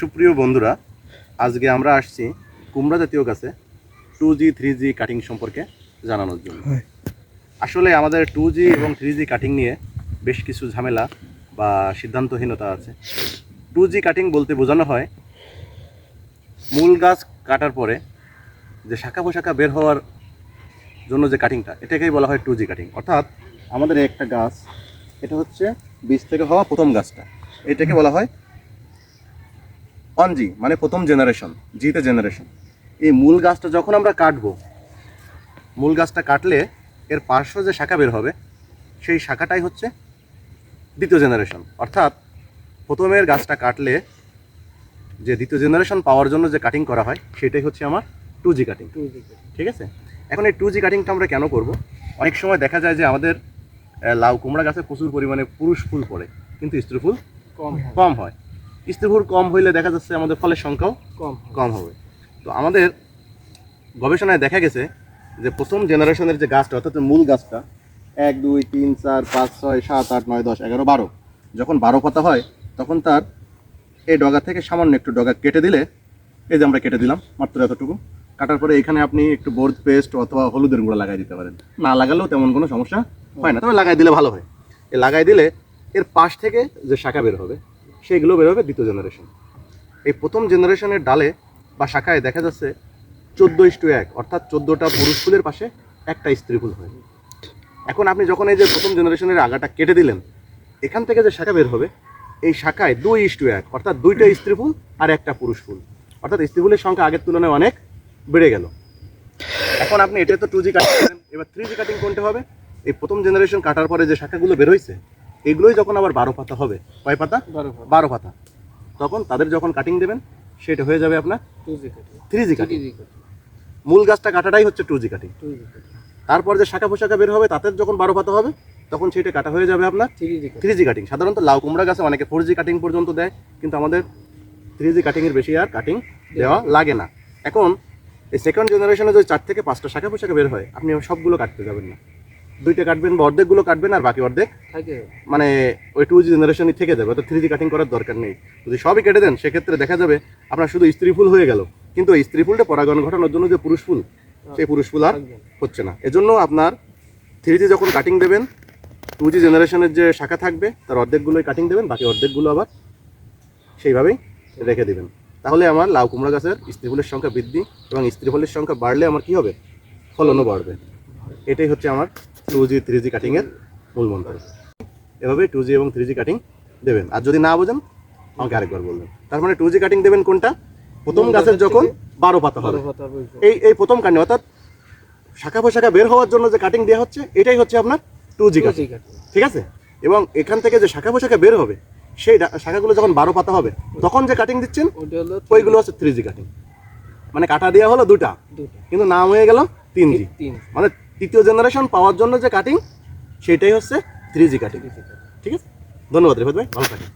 সুপ্রিয় বন্ধুরা আজকে আমরা আসছি কুমড়া জাতীয় গাছে two G three G cutting সম্পর্কে জানানোর জন্য। আসলে আমাদের টু জি এবং থ্রি জি কাটিং নিয়ে বেশ কিছু ঝামেলা বা সিদ্ধান্তহীনতা আছে। টু জি কাটিং বলতে বোঝানো হয় মূল গাছ কাটার পরে যে শাখা পোশাখা বের হওয়ার জন্য যে কাটিংটা এটাকেই বলা হয় টু জি কাটিং অর্থাৎ আমাদের একটা গাছ এটা হচ্ছে বীজ থেকে হওয়া প্রথম গাছটা এটাকে বলা হয় অন জি মানে প্রথম জেনারেশন জিতে জেনারেশন এই মূল গাছটা যখন আমরা কাটবো মূল গাছটা কাটলে এর পার্শ্ব যে শাখা বের হবে সেই শাখাটাই হচ্ছে দ্বিতীয় জেনারেশন অর্থাৎ প্রথমের গাছটা কাটলে যে দ্বিতীয় জেনারেশন পাওয়ার জন্য যে কাটিং করা হয় সেটাই হচ্ছে আমার টু জি কাটিং ঠিক আছে? এখন এই টু জি কাটিংটা আমরা কেন করব? অনেক সময় দেখা যায় যে আমাদের লাউ কুমড়া গাছে প্রচুর পরিমাণে পুরুষ ফুল পড়ে কিন্তু স্ত্রী ফুল কম কম হয়। স্ত্রী কম হইলে দেখা যাচ্ছে আমাদের ফলের সংখ্যাও কম কম হবে। তো আমাদের গবেষণায় দেখা গেছে যে প্রথম জেনারেশনের যে গাছটা অর্থাৎ মূল গাছটা এক দুই তিন চার পাঁচ ছয় সাত আট নয় দশ এগারো বারো যখন বারো পাতা হয় তখন তার এই ডগা থেকে সামান্য একটু ডগা কেটে দিলে এই যে আমরা কেটে দিলাম মাত্র এতটুকু কাটার পরে এখানে আপনি একটু বোর্ড পেস্ট অথবা হলুদের গুঁড়া লাগাই দিতে পারেন। না লাগালেও তেমন কোনো সমস্যা হয় না তবে লাগাই দিলে ভালো হয়। এ লাগাই দিলে এর পাশ থেকে যে শাখা বের হবে সেইগুলো বের হবে দ্বিতীয় জেনারেশন এই প্রথম জেনারেশনের ডালে বা শাখায় দেখা যাচ্ছে চোদ্দ ইস্টু এক, অর্থাৎ চোদ্দোটা পুরুষ ফুলের পাশে একটা স্ত্রী ফুল হয়। এখন আপনি যখন এই যে প্রথম জেনারেশনের আগাটা কেটে দিলেন, এখান থেকে যে শাখা বের হবে, এই শাখায় দুই ইস্টু এক, অর্থাৎ দুইটা স্ত্রী ফুল আর একটা পুরুষ ফুল। অর্থাৎ স্ত্রী ফুলের সংখ্যা আগের তুলনায় অনেক বেড়ে গেল। এখন আপনি এটা তো টু জি কাটিং এবার থ্রি জি কাটিং কোনটা হবে? এই প্রথম জেনারেশন কাটার পরে যে শাখাগুলো বের হয়েছে এগুলোই যখন আবার বারো পাতা হবে কয় পাতা? বারো পাতা। তখন তাদের যখন কাটিং দেবেন সেটা হয়ে যাবে আপনার থ্রি জি কাটিং মূল গাছটা কাটাটাই হচ্ছে টু জি কাটিং তারপর যে শাখা পোশাখা বের হবে তাদের যখন বারো পাতা হবে তখন সেটা কাটা হয়ে যাবে আপনার থ্রি জি কাটিং সাধারণত লাউ কুমড়া গাছে অনেকে ফোর জি কাটিং পর্যন্ত দেয় কিন্তু আমাদের থ্রি জি কাটিংয়ের বেশি আর কাটিং দেওয়া লাগে না। এখন এই সেকেন্ড জেনারেশনে যদি চার থেকে পাঁচটা শাখা পোশাখা বের হয় আপনি সবগুলো কাটতে যাবেন না। দুইটা কাটবেন বা অর্ধেকগুলো কাটবেন আর বাকি অর্ধেক মানে ওই টু জি জেনারেশনই থেকে যাবে অর্থাৎ থ্রি জি কাটিং করার দরকার নেই। যদি সবই কেটে দেন সেক্ষেত্রে দেখা যাবে আপনার শুধু স্ত্রী ফুল হয়ে গেল। কিন্তু ওই স্ত্রী ফুলটা পরাগণ ঘটানোর জন্য যে পুরুষ ফুল সেই পুরুষ ফুল আর হচ্ছে না। এজন্য আপনার থ্রি জি যখন কাটিং দেবেন টু জি জেনারেশনের যে শাখা থাকবে তার অর্ধেকগুলোই কাটিং দেবেন বাকি অর্ধেকগুলো আবার সেইভাবেই রেখে দেবেন। তাহলে আমার লাউ কুমড়া গাছের স্ত্রী ফুলের সংখ্যা বৃদ্ধি এবং স্ত্রী ফুলের সংখ্যা বাড়লে আমার কি হবে? ফলনও বাড়বে। এটাই হচ্ছে আমার টু জি থ্রি জি কাটিংয়ের মূল মন্ত্র। এভাবে টু জি এবং থ্রি জি কাটিং দেবেন। আর যদি না বোঝেন আমাকে আরেকবার বলবেন। তার মানে টু জি কাটিং দেবেন কোনটা? প্রথম গাছের যখন বারো পাতা হবে। এই এই প্রথম কান্ডে অর্থাৎ শাখা পোশাখা বের হওয়ার জন্য যে কাটিং দেওয়া হচ্ছে এটাই হচ্ছে আপনার টু জি কাটিং ঠিক আছে? এবং এখান থেকে যে শাখা পোশাখা বের হবে সেই শাখাগুলো যখন বারো পাতা হবে তখন যে কাটিং দিচ্ছেন ওইগুলো হচ্ছে থ্রি জি কাটিং মানে কাটা দেওয়া হলো দুটা কিন্তু নাম হয়ে গেল তিন জি মানে তৃতীয় জেনারেশন পাওয়ার জন্য যে কাটিং সেটাই হচ্ছে থ্রি জি কাটিং ঠিক আছে? ধন্যবাদ রেফাত ভাই, ভালো থাকেন